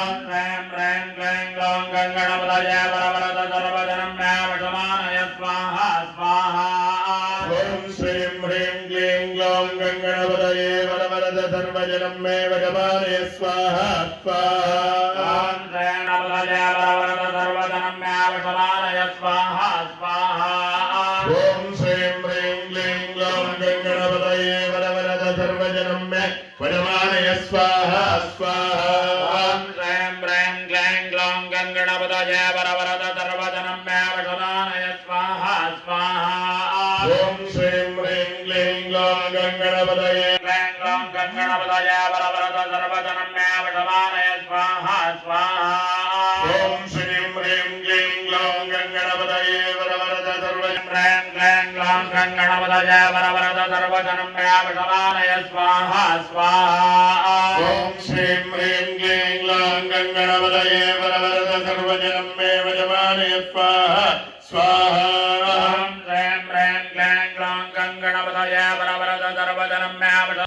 ्रां ह्रां क्लां ग्लौं गङ्गणपदय वरवरदसर्वजनं म्यामशमानय स्वाहा स्वाहा ॐ श्रीं ह्रीं क्लीं ग्लौं गङ्गणपदये वरवरद सर्वजनं मे वशमानय स्वाहा स्वाहा ॐ श्रेणपदय वरवरद सर्वजनं म्यामशमानय स्वाहा स्वाहा ॐ श्रीं ह्रीं क्लीं ग्लौं गङ्गणपदये वरवरद सर्वजनं मे वशमानय स्वाहा स्वाहा ॐ गङ्गणपदये ॐ गङ्गणपदय वरवरत सर्वजनम्यावशमानय स्वाहा स्वाहा ॐ श्रीं ह्रीं क्लीं ग्लौं गङ्गणपदये वरवरत सर्वजनम् ग्लैं ग्लौं गङ्गणपदय वरवरत सर्वजनम्यावशमानय स्वाहा स्वाहा ॐ श्रीं ह्रीं क्लीं ग्लौं गङ्गणपदये वरवरत सर्वजनमेव जमानय स्वाहा स्वाहा ध्यावरवरदरवदनं म्यावड